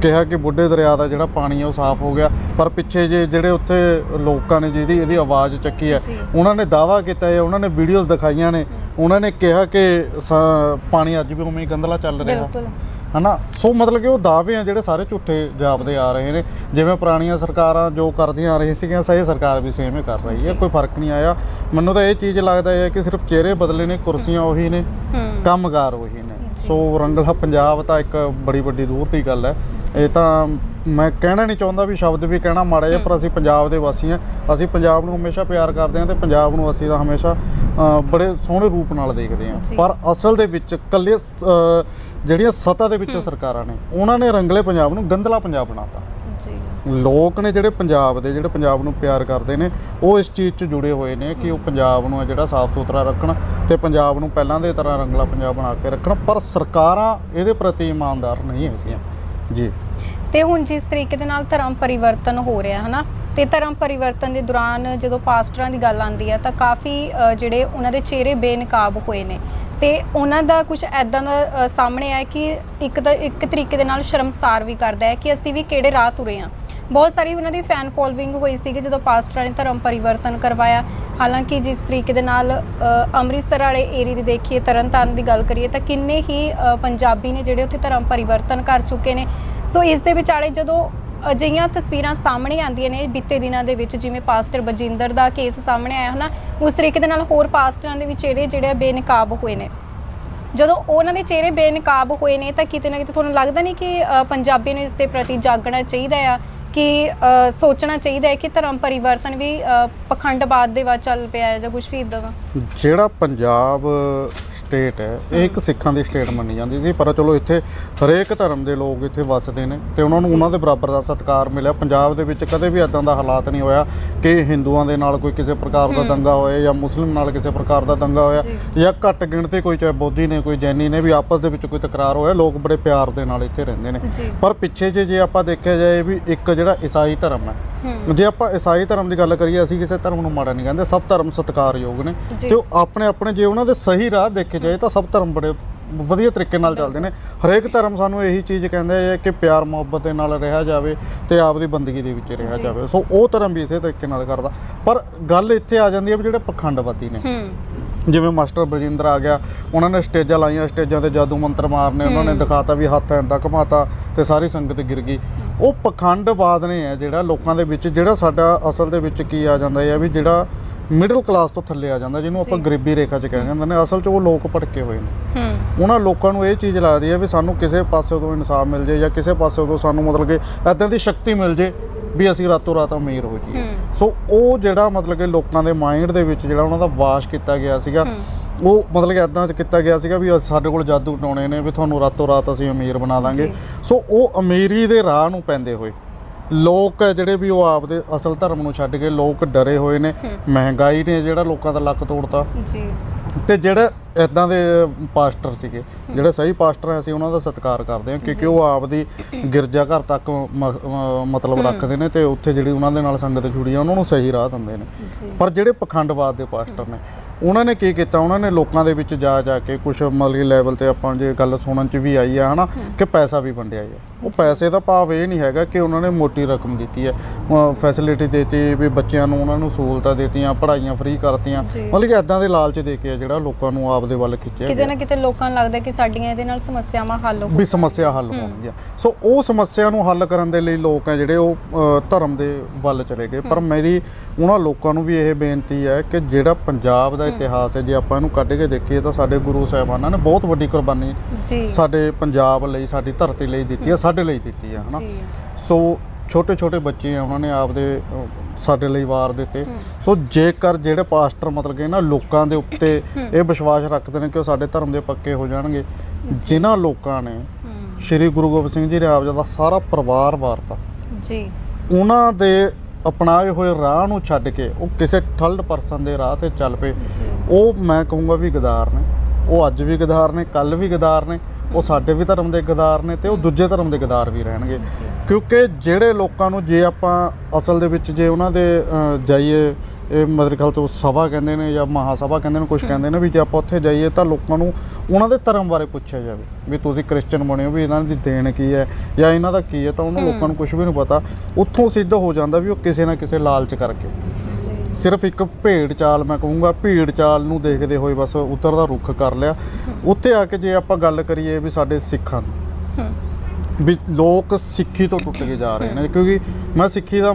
Speaker 2: ਕਿਹਾ ਕਿ ਬੁੱਢੇ ਦਰਿਆ ਦਾ ਜਿਹੜਾ ਪਾਣੀ ਹੈ ਉਹ ਸਾਫ਼ ਹੋ ਗਿਆ ਪਰ ਪਿੱਛੇ ਜੇ ਜਿਹੜੇ ਉੱਥੇ ਲੋਕਾਂ ਨੇ ਜਿਹਦੀ ਇਹਦੀ ਆਵਾਜ਼ ਚੱਕੀ ਹੈ। ਉਹਨਾਂ ਨੇ ਦਾਵਾ ਕੀਤਾ ਹੈ ਉਹਨਾਂ ਨੇ ਵੀਡੀਓਜ਼ ਦਿਖਾਈਆਂ ਨੇ ਉਹਨਾਂ ਨੇ ਕਿਹਾ ਕਿ ਪਾਣੀ ਅੱਜ ਵੀ ਉਵੇਂ ਹੀ ਗੰਦਲਾ ਚੱਲ ਰਿਹਾ।
Speaker 1: ਬਿਲਕੁਲ।
Speaker 2: ਹਨਾ? ਸੋ ਮਤਲਬ ਕਿ ਉਹ ਦਾਅਵੇ ਆ ਜਿਹੜੇ ਸਾਰੇ ਝੂਠੇ ਜਾਪਦੇ ਆ ਰਹੇ ਨੇ ਜਿਵੇਂ ਪੁਰਾਣੀਆਂ ਸਰਕਾਰਾਂ ਜੋ ਕਰਦੀਆਂ ਆ ਰਹੀਆਂ ਸੀਗੀਆਂ ਸਹੀ ਸਰਕਾਰ ਵੀ ਸੇਮ ਹੀ ਕਰ ਰਹੀ ਹੈ ਕੋਈ ਫ਼ਰਕ ਨਹੀਂ ਆਇਆ। ਮੈਨੂੰ ਤਾਂ ਇਹ ਚੀਜ਼ ਲੱਗਦਾ ਹੈ ਕਿ ਸਿਰਫ ਚਿਹਰੇ ਬਦਲੇ ਨੇ ਕੁਰਸੀਆਂ ਉਹੀ ਨੇ
Speaker 1: ਹੂੰ।
Speaker 2: ਕੰਮਕਾਰ ਉਹੀ ਨੇ। ਸੋ ਰੰਗਲਾ ਪੰਜਾਬ ਤਾਂ ਇੱਕ ਬੜੀ ਵੱਡੀ ਦੂਰ ਦੀ ਗੱਲ ਹੈ। ਇਹ ਤਾਂ ਮੈਂ ਕਹਿਣਾ ਨਹੀਂ ਚਾਹੁੰਦਾ ਵੀ ਸ਼ਬਦ ਵੀ ਕਹਿਣਾ ਮਾੜਾ ਜਿਹਾ ਪਰ ਅਸੀਂ ਪੰਜਾਬ ਦੇ ਵਾਸੀ ਹਾਂ। ਅਸੀਂ ਪੰਜਾਬ ਨੂੰ ਹਮੇਸ਼ਾ ਪਿਆਰ ਕਰਦੇ ਹਾਂ ਤੇ ਪੰਜਾਬ ਨੂੰ ਅਸੀਂ ਤਾਂ ਹਮੇਸ਼ਾ ਬੜੇ ਸੋਹਣੇ ਰੂਪ ਨਾਲ ਦੇਖਦੇ
Speaker 1: ਜੀ।
Speaker 2: ਪਰ ਅਸਲ ਦੇ ਵਿੱਚ ਕੱਲੇ ਜਿਹੜੀਆਂ ਸੱਤਾ ਦੇ ਵਿੱਚ ਸਰਕਾਰਾਂ ਨੇ ਉਹਨਾਂ ਨੇ ਰੰਗਲੇ ਪੰਜਾਬ ਨੂੰ ਗੰਦਲਾ ਪੰਜਾਬ ਬਣਾਤਾ ਲੋਕ ਨੇ ਜਿਹੜੇ ਪੰਜਾਬ ਦੇ, ਜਿਹੜੇ ਪੰਜਾਬ ਨੂੰ ਪਿਆਰ ਕਰਦੇ ਨੇ, ਉਹ ਇਸ ਚੀਜ਼ 'ਚ ਜੁੜੇ ਹੋਏ ਨੇ ਕਿ ਉਹ ਪੰਜਾਬ ਨੂੰ ਹੈ ਜਿਹੜਾ ਸਾਫ਼ ਸੁਥਰਾ ਰੱਖਣ ਤੇ ਪੰਜਾਬ ਨੂੰ ਪਹਿਲਾਂ ਦੇ ਤਰ੍ਹਾਂ ਰੰਗਲਾ ਪੰਜਾਬ ਬਣਾ ਕੇ ਰੱਖਣ, ਪਰ ਸਰਕਾਰਾਂ ਇਹਦੇ ਪ੍ਰਤੀ ਇਮਾਨਦਾਰ ਨਹੀਂ ਹੈਗੀਆਂ। ਜੀ।
Speaker 1: ਤੇ ਹੁਣ ਜਿਸ ਤਰੀਕੇ ਦੇ ਨਾਲ ਧਰਮ ਪਰਿਵਰਤਨ ਹੋ ਰਿਹਾ, ਹਨਾ, ਤੇ ਧਰਮ ਪਰਿਵਰਤਨ ਦੇ ਦੌਰਾਨ ਜਦੋਂ ਪਾਸਟਰਾਂ ਦੀ ਗੱਲ ਆਉਂਦੀ ਹੈ ਤਾਂ ਕਾਫੀ ਜਿਹੜੇ ਉਹਨਾਂ ਦੇ ਚਿਹਰੇ ਬੇਨਕਾਬ ਹੋਏ ਨੇ। ਤੇ ਉਹਨਾਂ ਦਾ ਕੁਝ ਐਦਾਂ ਦਾ ਸਾਹਮਣੇ ਆਇਆ ਕਿ ਇੱਕ ਤਾਂ ਇੱਕ ਤਰੀਕੇ ਦੇ ਨਾਲ ਸ਼ਰਮਸਾਰ ਵੀ ਕਰਦਾ ਹੈ ਕਿ ਅਸੀਂ ਵੀ ਕਿਹੜੇ ਰਾਹ ਤੁਰੇ ਹਾਂ। ਬਹੁਤ ਸਾਰੀ ਉਹਨਾਂ ਦੀ ਫੈਨ ਫੋਲੋਇੰਗ ਹੋਈ ਸੀਗੀ ਜਦੋਂ ਪਾਸਟਰਾਂ ਨੇ ਧਰਮ ਪਰਿਵਰਤਨ ਕਰਵਾਇਆ। ਹਾਲਾਂਕਿ ਜਿਸ ਤਰੀਕੇ ਦੇ ਨਾਲ ਅੰਮ੍ਰਿਤਸਰ ਵਾਲੇ ਏਰੀਏ ਦੀ ਦੇਖੀਏ ਤਰਨਤਾਰਨ ਦੀ ਗੱਲ ਕਰੀਏ ਤਾਂ ਕਿੰਨੇ ਹੀ ਪੰਜਾਬੀ ਨੇ ਜਿਹੜੇ ਉੱਥੇ ਧਰਮ ਪਰਿਵਰਤਨ ਕਰ ਚੁੱਕੇ ਨੇ। ਸੋ ਇਸ ਦੇ ਵਿਚਾਲੇ ਜਦੋਂ ਅਜਿਹੀਆਂ ਤਸਵੀਰਾਂ ਸਾਹਮਣੇ ਆਉਂਦੀਆਂ ਨੇ ਬੀਤੇ ਦਿਨਾਂ ਦੇ ਵਿੱਚ ਜਿਵੇਂ ਪਾਸਟਰ ਬਜਿੰਦਰ ਦਾ ਕੇਸ ਸਾਹਮਣੇ ਆਇਆ ਹਨਾ? ਉਸ ਤਰੀਕੇ ਦੇ ਨਾਲ ਹੋਰ ਪਾਸਟਰਾਂ ਦੇ ਵਿੱਚ ਜਿਹੜੇ ਜਿਹੜੇ ਬੇਨਕਾਬ ਹੋਏ ਨੇ। ਜਦੋਂ ਉਹਨਾਂ ਦੇ ਚਿਹਰੇ ਬੇਨਕਾਬ ਹੋਏ ਨੇ ਤਾਂ ਕਿਤੇ ਨਾ ਕਿਤੇ ਤੁਹਾਨੂੰ ਲੱਗਦਾ ਨਹੀਂ ਕਿ ਅ, ਪੰਜਾਬੀ ਨੂੰ ਇਸ ਦੇ ਪ੍ਰਤੀ ਜਾਗਣਾ ਚਾਹੀਦਾ ਆ? ਕਿ ਸੋਚਣਾ ਚਾਹੀਦਾ ਹੈ ਕਿ ਧਰਮ ਪਰਿਵਰਤਨ ਵੀ ਪਖੰਡਵਾਦ ਦੇ ਵੱਲ ਚੱਲ ਪਿਆ ਹੈ ਜਾਂ ਕੁਝ ਵੀ ਇਦਾਂ ਦਾ?
Speaker 2: ਜਿਹੜਾ ਪੰਜਾਬ ਸਟੇਟ ਹੈ ਇਹ ਇੱਕ ਸਿੱਖਾਂ ਦੀ ਸਟੇਟ ਮੰਨੀ ਜਾਂਦੀ ਸੀ ਪਰ ਚਲੋ ਇੱਥੇ ਹਰੇਕ ਧਰਮ ਦੇ ਲੋਕ ਇੱਥੇ ਵੱਸਦੇ ਨੇ ਤੇ ਉਹਨਾਂ ਨੂੰ ਉਹਨਾਂ ਦੇ ਬਰਾਬਰ ਦਾ ਸਤਿਕਾਰ ਮਿਲਿਆ। ਪੰਜਾਬ ਦੇ ਵਿੱਚ ਕਦੇ ਵੀ ਇਦਾਂ ਦਾ ਹਾਲਾਤ ਨਹੀਂ ਹੋਇਆ ਕਿ ਹਿੰਦੂਆਂ ਦੇ ਨਾਲ ਕੋਈ ਕਿਸੇ ਪ੍ਰਕਾਰ ਦਾ ਦੰਗਾ ਹੋਏ ਜਾਂ ਮੁਸਲਿਮ ਨਾਲ ਕਿਸੇ ਪ੍ਰਕਾਰ ਦਾ ਦੰਗਾ ਹੋਇਆ
Speaker 1: ਜੀ।
Speaker 2: ਘੱਟ ਗਿਣਤੀ ਕੋਈ ਚਾਹੇ ਬੋਧੀ ਨੇ ਕੋਈ ਜੈਨੀ ਨੇ ਵੀ ਆਪਸ ਦੇ ਵਿੱਚ ਕੋਈ ਤਕਰਾਰ ਹੋਇਆ ਲੋਕ ਬੜੇ ਪਿਆਰ ਦੇ ਨਾਲ ਇੱਥੇ ਰਹਿੰਦੇ ਨੇ। ਪਰ ਪਿੱਛੇ ਜੇ ਜੇ ਆਪਾਂ ਦੇਖਿਆ ਜਾਏ ਵੀ ਇੱਕ ਜਿਹੜਾ ਈਸਾਈ ਧਰਮ ਹੈ। ਜੇ ਆਪਾਂ ਈਸਾਈ ਧਰਮ ਦੀ ਗੱਲ ਕਰੀਏ ਅਸੀਂ ਕਿਸੇ ਧਰਮ ਨੂੰ ਮਾੜਾ ਨਹੀਂ ਕਹਿੰਦੇ ਸਭ ਧਰਮ ਸਤਿਕਾਰਯੋਗ ਨੇ। ਤੇ ਉਹ ਆਪਣੇ ਆਪਣੇ ਜੇ ਉਹਨਾਂ ਦੇ ਸਹੀ ਰਾਹ ਦੇਖੇ ਜਾਏ ਤਾਂ ਸਭ ਧਰਮ ਬੜੇ ਵਧੀਆ ਤਰੀਕੇ ਨਾਲ ਚੱਲਦੇ ਨੇ। ਹਰੇਕ ਧਰਮ ਸਾਨੂੰ ਇਹੀ ਚੀਜ਼ ਕਹਿੰਦਾ ਹੈ ਕਿ ਪਿਆਰ ਮੁਹੱਬਤ ਦੇ ਨਾਲ ਰਿਹਾ ਜਾਵੇ ਤੇ ਆਪਦੀ ਬੰਦਗੀ ਦੇ ਵਿੱਚ ਰਿਹਾ। ਜਾਵੇ। ਸੋ ਉਹ ਧਰਮ ਵੀ ਇਸੇ ਤਰੀਕੇ ਨਾਲ ਕਰਦਾ। ਪਰ ਗੱਲ ਇੱਥੇ ਆ ਜਾਂਦੀ ਹੈ ਵੀ ਜਿਹੜੇ ਪਖੰਡਵਾਦੀ ਨੇ। ਜਿਵੇਂ ਮਾਸਟਰ ਬਰਜਿੰਦਰ ਆ ਗਿਆ ਉਹਨਾਂ ਨੇ ਸਟੇਜਾਂ ਲਾਈਆਂ ਸਟੇਜਾਂ ਤੇ ਜਾਦੂ ਮੰਤਰ ਮਾਰਨੇ ਉਹਨਾਂ ਨੇ। ਦਿਖਾਤਾ ਵੀ ਹੱਥ ਐਂਦਾ ਘਮਾਤਾ ਤੇ ਸਾਰੀ ਸੰਗਤ ਗਿਰ ਗਈ ਉਹ ਪਖੰਡਵਾਦ ਨੇ ਹੈ ਜਿਹੜਾ ਲੋਕਾਂ ਦੇ ਵਿੱਚ ਜਿਹੜਾ ਸਾਡਾ ਅਸਲ ਦੇ ਵਿੱਚ ਕੀ ਆ ਜਾਂਦਾ ਹੈ ਵੀ ਜਿਹੜਾ ਮਿਡਲ ਕਲਾਸ ਤੋਂ ਥੱਲੇ ਆ ਜਾਂਦਾ ਜਿਹਨੂੰ ਆਪਾਂ। ਗਰੀਬੀ ਰੇਖਾ 'ਚ ਕਹਿ ਜਾਂਦੇ ਨੇ ਅਸਲ 'ਚ ਉਹ ਲੋਕ ਭਟਕੇ ਹੋਏ ਨੇ
Speaker 1: ਹੂੰ
Speaker 2: ਉਹਨਾਂ ਲੋਕਾਂ ਨੂੰ ਇਹ ਚੀਜ਼ ਲੱਗਦੀ ਹੈ ਵੀ ਸਾਨੂੰ ਕਿਸੇ ਪਾਸੇ ਤੋਂ ਇਨਸਾਫ ਮਿਲ ਜੇ ਜਾਂ ਕਿਸੇ ਪਾਸੇ ਤੋਂ ਸਾਨੂੰ ਮਤਲਬ ਕਿ ਐਦਾਂ ਦੀ ਸ਼ਕਤੀ ਮਿਲ ਜੇ ਵੀ ਅਸੀਂ ਰਾਤੋਂ ਰਾਤ ਅਮੀਰ ਹੋ ਜਾਈਏ
Speaker 1: ਹੂੰ।
Speaker 2: ਸੋ ਉਹ ਜਿਹੜਾ ਮਤਲਬ ਕਿ ਲੋਕਾਂ ਦੇ ਮਾਈਂਡ ਦੇ ਵਿੱਚ ਜਿਹੜਾ ਉਹਨਾਂ ਦਾ ਵਾਸ਼ ਕੀਤਾ ਗਿਆ ਸੀਗਾ। ਉਹ ਮਤਲਬ ਕਿ ਐਦਾਂ ਕੀਤਾ ਗਿਆ ਸੀਗਾ ਵੀ ਸਾਡੇ ਕੋਲ ਜਾਦੂ ਟਾਉਣੇ ਨੇ ਵੀ ਤੁਹਾਨੂੰ ਰਾਤੋਂ ਰਾਤ ਅਸੀਂ ਅਮੀਰ ਬਣਾ ਦਾਂਗੇ। ਸੋ ਉਹ ਅਮੀਰੀ ਦੇ ਰਾਹ ਨੂੰ ਪੈਂਦੇ ਹੋਏ ਲੋਕ ਜਿਹੜੇ ਵੀ ਉਹ ਆਪਦੇ ਅਸਲ ਧਰਮ ਨੂੰ ਛੱਡ ਕੇ ਲੋਕ ਡਰੇ ਹੋਏ ਨੇ। ਮਹਿੰਗਾਈ ਨੇ ਜਿਹੜਾ ਲੋਕਾਂ ਦਾ ਲੱਕ ਤੋੜਤਾ
Speaker 1: ਜੀ
Speaker 2: ਤੇ ਜਿਹੜੇ ਇਦਾਂ ਦੇ ਪਾਸਟਰ ਸੀਗੇ। ਜਿਹੜੇ ਸਹੀ ਪਾਸਟਰ ਆ ਅਸੀਂ ਉਹਨਾਂ ਦਾ ਸਤਿਕਾਰ ਕਰਦੇ ਹਾਂ ਕਿਉਂਕਿ ਉਹ ਆਪਦੀ ਗਿਰਜਾ ਘਰ ਤੱਕ ਮਤਲਬ। ਰੱਖਦੇ ਨੇ ਤੇ ਉੱਥੇ ਜਿਹੜੀ ਉਹਨਾਂ ਦੇ ਨਾਲ ਸੰਗਤ ਜੁੜੀ ਆ ਉਹਨਾਂ ਨੂੰ ਸਹੀ ਰਾਹ ਦਿੰਦੇ ਨੇ। ਪਰ ਜਿਹੜੇ ਪਖੰਡਵਾਦ ਦੇ ਪਾਸਟਰ ਨੇ ਉਹਨਾਂ ਨੇ ਕੀ ਕੀਤਾ? ਉਹਨਾਂ ਨੇ ਲੋਕਾਂ ਦੇ ਵਿੱਚ ਜਾ ਜਾ ਕੇ ਕੁਝ ਮਤਲਬ ਲੈਵਲ ਤੇ ਆਪਾਂ ਜੇ ਗੱਲ ਸੁਣਨ ਚ ਵੀ ਆਈ ਆ ਹਨਾ ਕਿ ਪੈਸਾ ਵੀ ਵੰਡਿਆ ਹੈ ਉਹ ਪੈਸੇ ਦਾ ਭਾਵ ਇਹ ਨਹੀਂ ਹੈਗਾ ਕਿ ਉਹਨਾਂ ਨੇ ਮੋਟੀ ਰਕਮ ਦਿੱਤੀ ਹੈ ਫੈਸਿਲਿਟੀ ਦਿੱਤੀ ਵੀ ਬੱਚਿਆਂ ਨੂੰ ਉਹਨਾਂ ਨੂੰ ਸਹੂਲਤਾਂ ਦਿੱਤੀਆਂ ਪੜ੍ਹਾਈਆਂ ਫ੍ਰੀ ਕਰਤੀਆਂ। ਮਤਲਬ ਕਿ ਇਦਾਂ ਦੇ ਲਾਲਚ ਦੇ ਕੇ ਆ ਜਿਹੜਾ ਲੋਕਾਂ ਨੂੰ ਆਪਦੇ ਵੱਲ ਖਿੱਚਿਆ
Speaker 1: ਕਿਤੇ ਨਾ ਕਿਤੇ ਲੋਕਾਂ ਨੂੰ ਲੱਗਦਾ ਕਿ ਸਾਡੀਆਂ ਇਹਦੇ ਨਾਲ ਸਮੱਸਿਆਵਾਂ ਹੱਲ ਹੋ
Speaker 2: ਵੀ ਸਮੱਸਿਆ ਹੱਲ। ਹੋਣਗੀਆਂ। ਸੋ ਉਹ ਸਮੱਸਿਆ ਨੂੰ ਹੱਲ ਕਰਨ ਦੇ ਲਈ ਲੋਕ ਆ ਜਿਹੜੇ ਉਹ ਧਰਮ ਦੇ ਵੱਲ ਚਲੇ ਗਏ। ਪਰ ਮੇਰੀ ਉਹਨਾਂ ਲੋਕਾਂ ਨੂੰ ਵੀ ਇਹ ਬੇਨਤੀ ਹੈ ਕਿ ਜਿਹੜਾ ਪੰਜਾਬ ਦਾ ਇਤਿਹਾਸ ਹੈ ਜੇ ਆਪਾਂ ਇਹਨੂੰ ਕੱਢ ਕੇ ਦੇਖੀਏ ਤਾਂ ਸਾਡੇ ਗੁਰੂ ਸਾਹਿਬਾਨਾਂ ਨੇ ਬਹੁਤ ਵੱਡੀ ਕੁਰਬਾਨੀ ਸਾਡੇ ਪੰਜਾਬ ਲਈ ਸਾਡੀ ਧਰਤੀ ਲਈ ਦਿੱਤੀ ਹੈ ਸਾਡੇ ਲਈ ਦਿੱਤੀ ਹੈ ਹਨਾ? ਸੋ ਛੋਟੇ ਛੋਟੇ ਬੱਚੇ ਆ ਉਹਨਾਂ ਨੇ ਆਪਦੇ ਅ, ਸਾਡੇ ਲਈ ਵਾਰ ਦਿੱਤੇ। ਸੋ ਜੇਕਰ ਜਿਹੜੇ ਪਾਸਟਰ ਮਤਲਬ ਕਿ ਇਹਨਾਂ ਲੋਕਾਂ ਦੇ ਉੱਤੇ। ਇਹ ਵਿਸ਼ਵਾਸ ਰੱਖਦੇ ਨੇ ਕਿ ਉਹ ਸਾਡੇ ਧਰਮ ਦੇ ਪੱਕੇ ਹੋ ਜਾਣਗੇ ਜਿਨ੍ਹਾਂ ਲੋਕਾਂ ਨੇ ਸ਼੍ਰੀ ਗੁਰੂ ਗੋਬਿੰਦ ਸਿੰਘ ਜੀ ਨੇ ਆਪ ਜੀ ਦਾ ਸਾਰਾ ਪਰਿਵਾਰ ਵਾਰਤਾ
Speaker 1: ਜੀ।
Speaker 2: ਉਹਨਾਂ ਦੇ ਅਪਣਾਏ ਹੋਏ ਰਾਹ ਨੂੰ ਛੱਡ ਕੇ ਉਹ ਕਿਸੇ ਥਰਡ ਪਰਸਨ ਦੇ ਰਾਹ ਤੇ ਚੱਲ ਪਏ।
Speaker 1: ਜੀ।
Speaker 2: ਉਹ ਮੈਂ ਕਹੂੰਗਾ ਵੀ ਗਦਾਰ ਨੇ ਉਹ ਅੱਜ ਵੀ ਗਦਾਰ ਨੇ ਕੱਲ ਵੀ ਗਦਾਰ ਨੇ। ਉਹ ਸਾਡੇ ਵੀ ਧਰਮ ਦੇ ਗਦਾਰ ਨੇ ਤੇ ਉਹ ਦੂਜੇ ਧਰਮ ਦੇ ਗਦਾਰ ਵੀ ਰਹਿਣਗੇ। ਕਿਉਂਕਿ ਜਿਹੜੇ ਲੋਕਾਂ ਨੂੰ ਜੇ ਆਪਾਂ ਅਸਲ ਦੇ ਵਿੱਚ ਜੇ ਉਹਨਾਂ ਦੇ ਜਾਈਏ ਇਹ ਮਦਰ ਖਿਆਲ ਤੋਂ ਸਭਾ ਕਹਿੰਦੇ ਨੇ ਜਾਂ ਮਹਾ ਸਭਾ ਕਹਿੰਦੇ ਨੇ ਕੁਝ ਕਹਿੰਦੇ ਨੇ ਵੀ ਜੇ ਆਪਾਂ ਉੱਥੇ ਜਾਈਏ ਤਾਂ ਲੋਕਾਂ ਨੂੰ ਉਹਨਾਂ ਦੇ ਧਰਮ ਬਾਰੇ ਪੁੱਛਿਆ ਜਾਵੇ ਵੀ ਤੁਸੀਂ ਕ੍ਰਿਸਚੀਅਨ ਬਣੇ ਹੋ ਵੀ ਇਹਨਾਂ ਦੀ ਦੇਣ ਕੀ ਹੈ ਜਾਂ ਇਹਨਾਂ ਦਾ ਕੀ ਹੈ ਤਾਂ ਉਹਨਾਂ ਲੋਕਾਂ ਨੂੰ ਕੁਝ ਵੀ ਨਹੀਂ ਪਤਾ। ਉੱਥੋਂ ਸਿੱਧ ਹੋ ਜਾਂਦਾ ਵੀ ਉਹ ਕਿਸੇ ਨਾ ਕਿਸੇ ਲਾਲਚ ਕਰਕੇ। ਸਿਰਫ ਇੱਕ ਭੇਡ ਚਾਲ ਮੈਂ ਕਹੂੰਗਾ ਭੀੜ ਚਾਲ ਨੂੰ ਦੇਖਦੇ ਹੋਏ ਬਸ ਉੱਤਰ ਦਾ ਰੁੱਖ ਕਰ ਲਿਆ। ਉੱਥੇ ਆ ਕੇ ਜੇ ਆਪਾਂ ਗੱਲ ਕਰੀਏ ਵੀ ਸਾਡੇ ਸਿੱਖਾਂ ਦੀ ਵੀ ਲੋਕ ਸਿੱਖੀ ਤੋਂ ਟੁੱਟ ਕੇ ਜਾ ਰਹੇ ਨੇ ਕਿਉਂਕਿ ਮੈਂ ਸਿੱਖੀ ਦਾ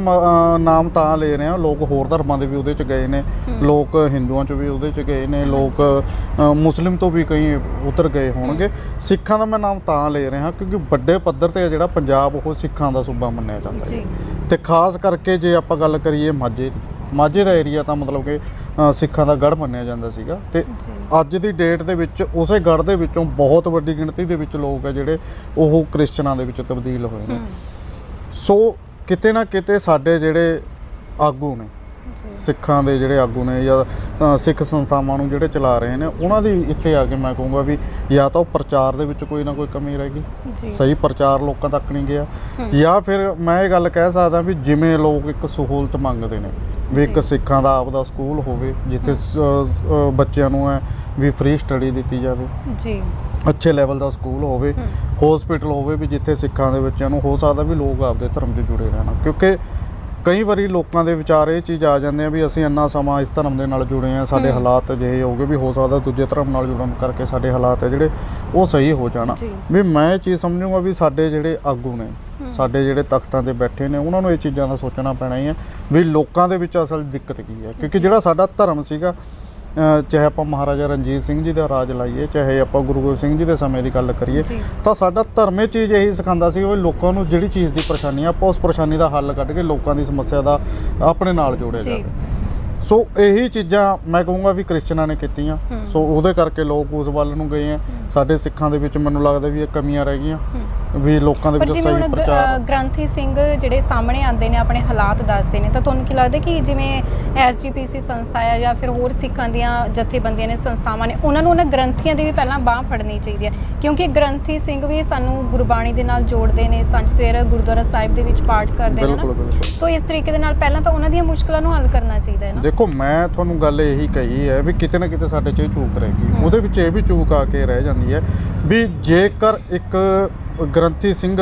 Speaker 2: ਨਾਮ ਤਾਂ ਲੈ ਰਿਹਾ ਲੋਕ ਹੋਰ ਧਰਮਾਂ ਦੇ ਵੀ ਉਹਦੇ ਚ ਗਏ ਨੇ ਲੋਕ ਹਿੰਦੂਆਂ ਚ ਵੀ ਉਹਦੇ ਚ ਗਏ ਨੇ ਲੋਕ ਮੁਸਲਿਮ ਤੋਂ ਵੀ ਕਈ ਉਤਰ ਗਏ ਹੋਣਗੇ। ਸਿੱਖਾਂ ਦਾ ਮੈਂ ਨਾਮ ਤਾਂ ਲੈ ਰਿਹਾ ਕਿਉਂਕਿ ਵੱਡੇ ਪੱਧਰ ਤੇ ਜਿਹੜਾ ਪੰਜਾਬ ਉਹ ਸਿੱਖਾਂ ਦਾ ਸੂਬਾ ਮੰਨਿਆ ਜਾਂਦਾ ਹੈ। ਤੇ ਖਾਸ ਕਰਕੇ ਜੇ ਆਪਾਂ ਗੱਲ ਕਰੀਏ ਮਾਝੇ ਦੀ ਮਾਝੇ ਦਾ ਏਰੀਆ ਤਾਂ ਮਤਲਬ ਕਿ ਅ, ਸਿੱਖਾਂ ਦਾ ਗੜ ਮੰਨਿਆ ਜਾਂਦਾ ਸੀਗਾ ਤੇ ਅੱਜ ਦੀ ਡੇਟ ਦੇ ਵਿੱਚ ਉਸੇ ਗੜ ਦੇ ਵਿੱਚੋਂ ਬਹੁਤ ਵੱਡੀ ਗਿਣਤੀ ਦੇ ਵਿੱਚ ਲੋਕ ਹੈ ਜਿਹੜੇ ਉਹ ਕ੍ਰਿਸਚਨਾਂ ਦੇ ਵਿੱਚ ਤਬਦੀਲ ਹੋਏ ਨੇ। ਸੋ ਕਿਤੇ ਨਾ ਕਿਤੇ ਸਾਡੇ ਜਿਹੜੇ ਆਗੂ ਨੇ ਸਿੱਖਾਂ ਦੇ ਜਿਹੜੇ ਆਗੂ ਨੇ ਜਾਂ ਸਿੱਖ ਸੰਸਥਾਵਾਂ ਨੂੰ ਜਿਹੜੇ ਚਲਾ ਰਹੇ ਨੇ ਉਹਨਾਂ ਦੀ ਇੱਥੇ ਆ ਕੇ ਮੈਂ ਕਹੂੰਗਾ ਵੀ ਜਾਂ ਤਾਂ ਉਹ ਪ੍ਰਚਾਰ ਦੇ ਵਿੱਚ ਕੋਈ ਨਾ ਕੋਈ ਕਮੀ ਰਹਿ ਗਈ ਸਹੀ ਪ੍ਰਚਾਰ ਲੋਕਾਂ ਤੱਕ ਨਹੀਂ ਗਿਆ। ਜਾਂ ਫਿਰ ਮੈਂ ਇਹ ਗੱਲ ਕਹਿ ਸਕਦਾ ਵੀ ਜਿਵੇਂ ਲੋਕ ਇੱਕ ਸਹੂਲਤ ਮੰਗਦੇ ਨੇ ਵੀ ਇੱਕ। ਸਿੱਖਾਂ ਦਾ ਆਪਦਾ ਸਕੂਲ ਹੋਵੇ ਜਿੱਥੇ ਬੱਚਿਆਂ ਨੂੰ ਹੈ ਵੀ ਫ੍ਰੀ ਸਟੱਡੀ ਦਿੱਤੀ ਜਾਵੇ
Speaker 1: ਜੀ
Speaker 2: ਅੱਛੇ ਲੈਵਲ ਦਾ ਸਕੂਲ ਹੋਵੇ। ਹਸਪੀਟਲ ਹੋਵੇ ਵੀ ਜਿੱਥੇ ਸਿੱਖਾਂ ਦੇ ਬੱਚਿਆਂ ਨੂੰ ਹੋ ਸਕਦਾ ਵੀ ਲੋਕ ਆਪਦੇ ਧਰਮ 'ਚ ਜੁੜੇ ਰਹਿਣ ਕਿਉਂਕਿ ਕਈ ਵਾਰੀ ਲੋਕਾਂ ਦੇ ਵਿਚਾਰ ਇਹ ਚੀਜ਼ ਆ ਜਾਂਦੇ ਆ ਵੀ ਅਸੀਂ ਇੰਨਾ ਸਮਾਂ ਇਸ ਧਰਮ ਦੇ ਨਾਲ ਜੁੜੇ ਆ ਸਾਡੇ। ਹਾਲਾਤ ਅਜਿਹੇ ਹੋ ਗਏ ਵੀ ਹੋ ਸਕਦਾ ਦੂਜੇ ਧਰਮ ਨਾਲ ਜੁੜਨ ਕਰਕੇ ਸਾਡੇ ਹਾਲਾਤ ਹੈ ਜਿਹੜੇ ਉਹ ਸਹੀ ਹੋ ਜਾਣ। ਵੀ ਮੈਂ ਇਹ ਚੀਜ਼ ਸਮਝੂੰਗਾ ਵੀ ਸਾਡੇ ਜਿਹੜੇ ਆਗੂ ਨੇ। ਸਾਡੇ ਜਿਹੜੇ ਤਖਤਾਂ ਤੇ ਬੈਠੇ ਨੇ ਉਹਨਾਂ ਨੂੰ ਇਹ ਚੀਜ਼ਾਂ ਦਾ ਸੋਚਣਾ ਪੈਣਾ ਹੀ ਹੈ ਵੀ ਲੋਕਾਂ ਦੇ ਵਿੱਚ ਅਸਲ ਦਿੱਕਤ ਕੀ ਹੈ ਕਿਉਂਕਿ ਜਿਹੜਾ ਸਾਡਾ ਧਰਮ ਸੀਗਾ ਚਾਹੇ ਆਪਾਂ ਮਹਾਰਾਜਾ ਰਣਜੀਤ ਸਿੰਘ ਜੀ ਦਾ ਰਾਜ ਲਾਈਏ ਚਾਹੇ ਆਪਾਂ ਗੁਰੂ ਗੋਬਿੰਦ ਸਿੰਘ ਜੀ ਦੇ ਸਮੇਂ ਦੀ ਗੱਲ ਕਰੀਏ ਤਾਂ ਸਾਡਾ ਧਰਮ ਇਹ ਚੀਜ਼ ਇਹੀ ਸਿਖਾਉਂਦਾ ਸੀ ਵੀ ਲੋਕਾਂ ਨੂੰ ਜਿਹੜੀ ਚੀਜ਼ ਦੀ ਪਰੇਸ਼ਾਨੀ ਆ ਆਪਾਂ ਉਸ ਪਰੇਸ਼ਾਨੀ ਦਾ ਹੱਲ ਕੱਢ ਕੇ ਲੋਕਾਂ ਦੀ ਸਮੱਸਿਆ ਦਾ ਆਪਣੇ ਨਾਲ ਜੋੜਿਆ ਜਾਵੇ। ਸੋ ਇਹੀ ਚੀਜ਼ਾਂ ਮੈਂ ਕਹੂੰਗਾ ਵੀ ਕ੍ਰਿਸਚਨਾਂ ਨੇ ਕੀਤੀਆਂ। ਸੋ ਉਹਦੇ ਕਰਕੇ ਲੋਕ ਉਸ ਵੱਲ ਨੂੰ ਗਏ ਆ। ਸਾਡੇ ਸਿੱਖਾਂ ਦੇ ਵਿੱਚ ਮੈਨੂੰ ਲੱਗਦਾ ਵੀ ਇਹ ਕਮੀਆਂ ਰਹਿ ਗਈਆਂ। ਵੀ ਲੋਕਾਂ ਦੇ ਵਿੱਚ ਸਹੀ ਪ੍ਰਚਾਰ
Speaker 1: ਗ੍ਰੰਥੀ ਸਿੰਘ ਜਿਹੜੇ ਸਾਹਮਣੇ ਆਉਂਦੇ ਨੇ ਆਪਣੇ ਹਾਲਾਤ ਦੱਸਦੇ ਨੇ ਤਾਂ ਤੁਹਾਨੂੰ ਕੀ ਲੱਗਦਾ ਕਿ ਜਿਵੇਂ ਐਸਜੀਪੀਸੀ ਸੰਸਥਾ ਹੈ ਜਾਂ ਫਿਰ ਹੋਰ ਸਿੱਖਾਂ ਦੀਆਂ ਜਥੇਬੰਦੀਆਂ ਨੇ ਸੰਸਥਾਵਾਂ ਨੇ ਉਹਨਾਂ ਨੂੰ ਉਹਨਾਂ ਗ੍ਰੰਥੀਆਂ ਦੀ ਵੀ ਪਹਿਲਾਂ ਬਾਹ ਫੜਨੀ ਚਾਹੀਦੀ ਹੈ? ਕਿਉਂਕਿ ਗ੍ਰੰਥੀ ਸਿੰਘ ਵੀ ਸਾਨੂੰ ਗੁਰਬਾਣੀ ਦੇ ਨਾਲ ਜੋੜਦੇ ਨੇ ਸੰਜ ਸਵੇਰ ਗੁਰਦੁਆਰਾ ਸਾਹਿਬ ਦੇ ਵਿੱਚ ਪਾਠ ਕਰਦੇ ਨੇ ਸੋ ਇਸ ਤਰੀਕੇ ਦੇ ਨਾਲ ਪਹਿਲਾਂ ਤਾਂ ਉਹਨਾਂ ਦੀਆਂ ਮੁਸ਼ਕਲਾਂ ਨੂੰ ਹੱਲ ਕਰਨਾ ਚਾਹੀਦਾ ਹੈ ਨਾ?
Speaker 2: ਦੇਖੋ ਮੈਂ ਤੁਹਾਨੂੰ ਗੱਲ ਇਹੀ ਕਹੀ ਹੈ ਵੀ ਕਿਤੇ ਨਾ ਕਿਤੇ ਸਾਡੇ 'ਚ ਇਹ ਚੂਕ ਰਹਿ ਗਈ। ਉਹਦੇ ਵਿੱਚ ਇਹ ਵੀ ਚੂਕ ਆ ਕੇ ਰਹਿ ਜਾਂਦੀ ਹੈ ਵੀ ਜੇਕਰ ਇੱਕ ਗ੍ਰੰਥੀ ਸਿੰਘ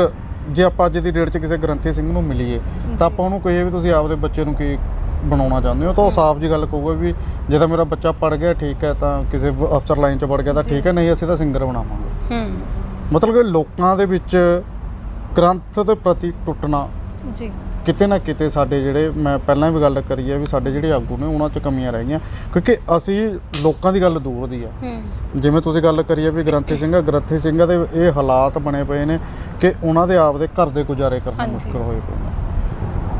Speaker 2: ਜੇ ਆਪਾਂ ਅੱਜ ਦੀ ਡੇਟ 'ਚ ਕਿਸੇ ਗ੍ਰੰਥੀ ਸਿੰਘ ਨੂੰ ਮਿਲੀਏ ਤਾਂ ਆਪਾਂ ਉਹਨੂੰ ਕਹੀਏ ਵੀ ਤੁਸੀਂ ਆਪਦੇ ਬੱਚੇ ਨੂੰ ਕੀ ਬਣਾਉਣਾ ਚਾਹੁੰਦੇ ਹੋ? ਤਾਂ ਉਹ ਸਾਫ਼ ਜੀ ਗੱਲ ਕਹੂਗਾ ਵੀ ਜੇ ਤਾਂ ਮੇਰਾ ਬੱਚਾ ਪੜ ਗਿਆ ਠੀਕ ਹੈ ਤਾਂ ਕਿਸੇ ਅਫਸਰ ਲਾਈਨ 'ਚ ਵੜ ਗਿਆ ਤਾਂ। ਠੀਕ ਹੈ ਨਹੀਂ ਅਸੀਂ ਤਾਂ ਸਿੰਗਰ ਬਣਾਵਾਂਗੇ।
Speaker 1: ਹੂੰ।
Speaker 2: ਮਤਲਬ ਕਿ ਲੋਕਾਂ ਦੇ ਵਿੱਚ ਗ੍ਰੰਥ ਦੇ ਪ੍ਰਤੀ ਟੁੱਟਣਾ
Speaker 1: ਜੀ।
Speaker 2: ਕਿਤੇ ਨਾ ਕਿਤੇ ਸਾਡੇ ਜਿਹੜੇ ਮੈਂ ਪਹਿਲਾਂ ਵੀ ਗੱਲ ਕਰੀ ਹੈ ਵੀ ਸਾਡੇ ਜਿਹੜੇ ਆਗੂ ਨੇ ਉਹਨਾਂ 'ਚ ਕਮੀਆਂ ਰਹਿ ਗਈਆਂ। ਕਿਉਂਕਿ ਅਸੀਂ ਲੋਕਾਂ ਦੀ ਗੱਲ ਦੂਰ ਦੀ ਆ। ਜਿਵੇਂ ਤੁਸੀਂ ਗੱਲ ਕਰੀ ਹੈ ਵੀ ਗ੍ਰੰਥੀ ਸਿੰਘ ਆ ਗ੍ਰੰਥੀ ਸਿੰਘਾਂ ਦੇ ਇਹ ਹਾਲਾਤ ਬਣੇ ਪਏ ਨੇ ਕਿ ਉਹਨਾਂ ਦੇ ਆਪ ਦੇ ਘਰ ਦੇ ਗੁਜ਼ਾਰੇ ਕਰਨਾ। ਮੁਸ਼ਕਲ ਹੋਏ ਪਏ ਨੇ।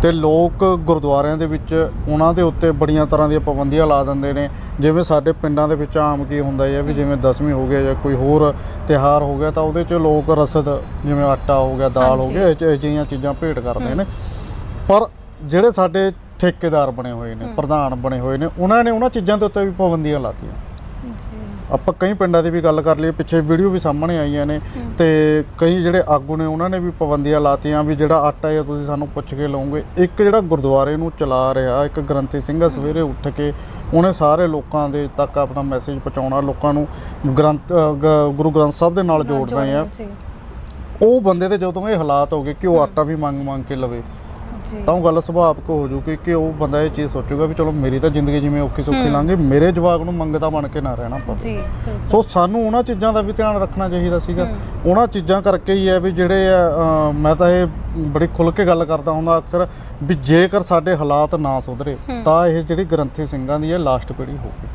Speaker 2: ਤੇ ਲੋਕ ਗੁਰਦੁਆਰਿਆਂ ਦੇ ਵਿੱਚ ਉਹਨਾਂ ਦੇ ਉੱਤੇ ਬੜੀਆਂ ਤਰ੍ਹਾਂ ਦੀਆਂ ਪਾਬੰਦੀਆਂ ਲਾ ਦਿੰਦੇ ਨੇ। ਜਿਵੇਂ ਸਾਡੇ ਪਿੰਡਾਂ ਦੇ ਵਿੱਚ ਆਮ ਕੀ ਹੁੰਦਾ ਹੈ ਵੀ ਜਿਵੇਂ ਦਸਵੀਂ ਹੋ ਗਿਆ ਜਾਂ ਕੋਈ ਹੋਰ ਤਿਹਾਰ ਹੋ ਗਿਆ ਤਾਂ ਉਹਦੇ 'ਚ ਲੋਕ ਰਸਦ ਜਿਵੇਂ ਆਟਾ ਹੋ ਗਿਆ ਦਾਲ ਹੋ। ਗਿਆ ਇਹ ਜਿਹੀਆਂ ਚੀਜ਼ਾਂ ਭੇਟ ਕਰਦੇ। ਨੇ। ਪਰ ਜਿਹੜੇ ਸਾਡੇ ਠੇਕੇਦਾਰ ਬਣੇ ਹੋਏ ਨੇ
Speaker 1: ਹੂੰ।
Speaker 2: ਪ੍ਰਧਾਨ ਬਣੇ ਹੋਏ ਨੇ ਉਹਨਾਂ ਨੇ ਉਹਨਾਂ ਚੀਜ਼ਾਂ ਦੇ ਉੱਤੇ ਵੀ ਪਾਬੰਦੀਆਂ ਲਾਤੀਆਂ।
Speaker 1: ਜੀ।
Speaker 2: ਆਪਾਂ ਕਈ ਪਿੰਡਾਂ ਦੀ ਵੀ ਗੱਲ ਕਰ ਲਈਏ ਪਿੱਛੇ ਵੀਡੀਓ ਵੀ ਸਾਹਮਣੇ ਆਈਆਂ ਨੇ
Speaker 1: ਹੂੰ।
Speaker 2: ਤੇ ਕਈ ਜਿਹੜੇ ਆਗੂ ਨੇ ਉਹਨਾਂ ਨੇ ਵੀ ਪਾਬੰਦੀਆਂ ਲਾਤੀਆਂ ਵੀ ਜਿਹੜਾ ਆਟਾ ਹੈ ਤੁਸੀਂ ਸਾਨੂੰ ਪੁੱਛ ਕੇ ਲਓਗੇ। ਇੱਕ ਜਿਹੜਾ ਗੁਰਦੁਆਰੇ ਨੂੰ ਚਲਾ ਰਿਹਾ ਇੱਕ ਗ੍ਰੰਥੀ ਸਿੰਘ ਆ ਸਵੇਰੇ ਉੱਠ ਕੇ ਉਹਨੇ ਸਾਰੇ ਲੋਕਾਂ ਦੇ ਤੱਕ ਆਪਣਾ ਮੈਸੇਜ ਪਹੁੰਚਾਉਣਾ ਲੋਕਾਂ ਨੂੰ ਗ੍ਰੰਥ ਗੁਰੂ ਗ੍ਰੰਥ ਸਾਹਿਬ ਦੇ ਨਾਲ ਜੋੜ ਰਹੇ ਆ
Speaker 1: ਜੀ।
Speaker 2: ਉਹ ਬੰਦੇ ਦੇ ਜਦੋਂ ਇਹ ਹਾਲਾਤ ਹੋ ਗਏ ਕਿ ਉਹ ਆਟਾ ਵੀ ਮੰਗ ਮੰਗ ਕੇ ਲਵੇ ਤਾਂ ਉਹ ਗੱਲ ਸੁਭਾਵਿਕ ਹੋ ਜੂਗੀ ਕਿ ਉਹ ਬੰਦਾ ਇਹ ਚੀਜ਼ ਸੋਚੂਗਾ ਵੀ ਚਲੋ ਮੇਰੀ ਤਾਂ ਜ਼ਿੰਦਗੀ ਜਿਵੇਂ ਔਖੀ ਸੌਖੀ
Speaker 1: ਹੂੰ।
Speaker 2: ਲੰਘੇ ਮੇਰੇ ਜਵਾਕ ਨੂੰ ਮੰਗਤਾ ਬਣ ਕੇ ਨਾ ਰਹਿਣਾ ਪਵੇ
Speaker 1: ਜੀ।
Speaker 2: ਸੋ ਸਾਨੂੰ ਉਹਨਾਂ ਚੀਜ਼ਾਂ ਦਾ ਵੀ ਧਿਆਨ ਰੱਖਣਾ ਚਾਹੀਦਾ ਸੀਗਾ
Speaker 1: ਹੂੰ।
Speaker 2: ਉਹਨਾਂ ਚੀਜ਼ਾਂ ਕਰਕੇ ਹੀ ਹੈ ਵੀ ਜਿਹੜੇ ਆ ਮੈਂ ਤਾਂ ਇਹ ਬੜੀ ਖੁੱਲ ਕੇ ਗੱਲ ਕਰਦਾ ਹੁੰਦਾ ਅਕਸਰ ਵੀ ਜੇਕਰ ਸਾਡੇ ਹਾਲਾਤ ਨਾ ਸੁਧਰੇ
Speaker 1: ਹੂੰ।
Speaker 2: ਤਾਂ ਇਹ ਜਿਹੜੀ ਗ੍ਰੰਥੀ ਸਿੰਘਾਂ ਦੀ ਇਹ ਲਾਸਟ ਪੀੜ੍ਹੀ ਹੋਊਗੀ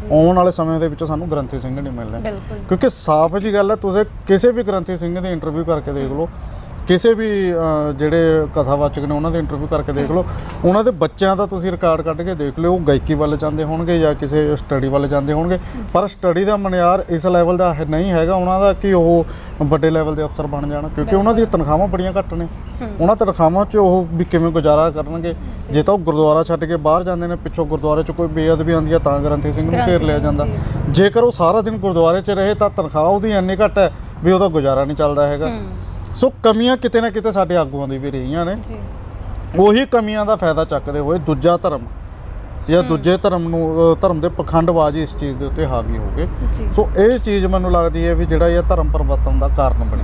Speaker 1: ਜੀ
Speaker 2: ਆਉਣ ਵਾਲੇ ਸਮੇਂ ਦੇ ਵਿੱਚ ਸਾਨੂੰ ਗ੍ਰੰਥੀ ਸਿੰਘ ਨਹੀਂ ਮਿਲਣੇ ਕਿਉਂਕਿ ਸਾਫ਼ ਜੀ ਗੱਲ ਹੈ ਤੁਸੀਂ ਕਿਸੇ ਵੀ ਗ੍ਰੰਥੀ ਸਿੰਘ ਦੀ ਇੰਟਰਵਿਊ ਕਰਕੇ ਦੇਖ ਲਓ ਕਿਸੇ ਵੀ ਅ, ਜਿਹੜੇ ਕਥਾਵਾਚਕ ਨੇ ਉਹਨਾਂ ਦੇ ਇੰਟਰਵਿਊ ਕਰਕੇ ਦੇਖ ਲਓ। ਉਹਨਾਂ ਦੇ ਬੱਚਿਆਂ ਦਾ ਤੁਸੀਂ ਰਿਕਾਰਡ ਕੱਢ ਕੇ ਦੇਖ ਲਿਓ ਉਹ ਗਾਇਕੀ ਵੱਲ ਜਾਂਦੇ ਹੋਣਗੇ ਜਾਂ ਕਿਸੇ ਸਟੱਡੀ ਵੱਲ ਜਾਂਦੇ ਹੋਣਗੇ। ਪਰ ਸਟੱਡੀ ਦਾ ਮਨਿਆਰ ਇਸ ਲੈਵਲ ਦਾ ਹੈ- ਨਹੀਂ ਹੈਗਾ ਉਹਨਾਂ ਦਾ ਕਿ ਉਹ ਵੱਡੇ ਲੈਵਲ ਦੇ ਅਫਸਰ ਬਣ ਜਾਣ ਕਿਉਂਕਿ ਉਹਨਾਂ ਦੀਆਂ ਤਨਖਾਹਾਂ ਬੜੀਆਂ ਘੱਟ ਨੇ। ਉਹਨਾਂ ਤਨਖਾਹਾਂ 'ਚ ਉਹ ਵੀ ਕਿਵੇਂ ਗੁਜ਼ਾਰਾ ਕਰਨਗੇ? ਜੇ। ਤਾਂ ਉਹ ਗੁਰਦੁਆਰਾ ਛੱਡ ਕੇ ਬਾਹਰ ਜਾਂਦੇ ਨੇ ਪਿੱਛੋਂ ਗੁਰਦੁਆਰੇ 'ਚ ਕੋਈ ਬੇਅਦਬੀ ਆਉਂਦੀ ਆ ਤਾਂ ਗ੍ਰੰਥੀ ਸਿੰਘ ਨੂੰ ਘੇਰ ਲਿਆ ਜਾਂਦਾ। ਜੇਕਰ ਉਹ ਸਾਰਾ ਦਿਨ ਗੁਰਦੁਆਰੇ 'ਚ ਰਹੇ ਤਾਂ ਤਨਖਾਹ ਉਹਦੀ ਇੰਨੀ ਘੱਟ ਹੈ ਵੀ ਉਹਦਾ ਗੁਜ਼ਾਰਾ ਨਹੀਂ ਚੱਲਦਾ ਹੈਗਾ।
Speaker 1: ਹੂੰ।
Speaker 2: ਸੋ ਕਮੀਆਂ ਕਿਤੇ ਨਾ ਕਿਤੇ ਸਾਡੇ ਆਗੂਆਂ ਦੀ ਵੀ ਰਹੀਆਂ ਨੇ।
Speaker 1: ਜੀ।
Speaker 2: ਉਹੀ ਕਮੀਆਂ ਦਾ ਫਾਇਦਾ ਚੱਕਦੇ ਹੋਏ ਦੂਜਾ ਧਰਮ ਜਾਂ ਦੂਜੇ ਧਰਮ ਨੂੰ ਧਰਮ ਦੇ ਪਖੰਡਬਾਜ਼ ਇਸ ਚੀਜ਼ ਦੇ ਉੱਤੇ ਹਾਵੀ ਹੋ ਗਏ। ਸੋ ਇਹ ਚੀਜ਼ ਮੈਨੂੰ ਲੱਗਦੀ ਹੈ ਵੀ ਜਿਹੜਾ ਇਹ ਧਰਮ ਪਰਿਵਰਤਨ ਦਾ ਕਾਰਨ ਬਣੀ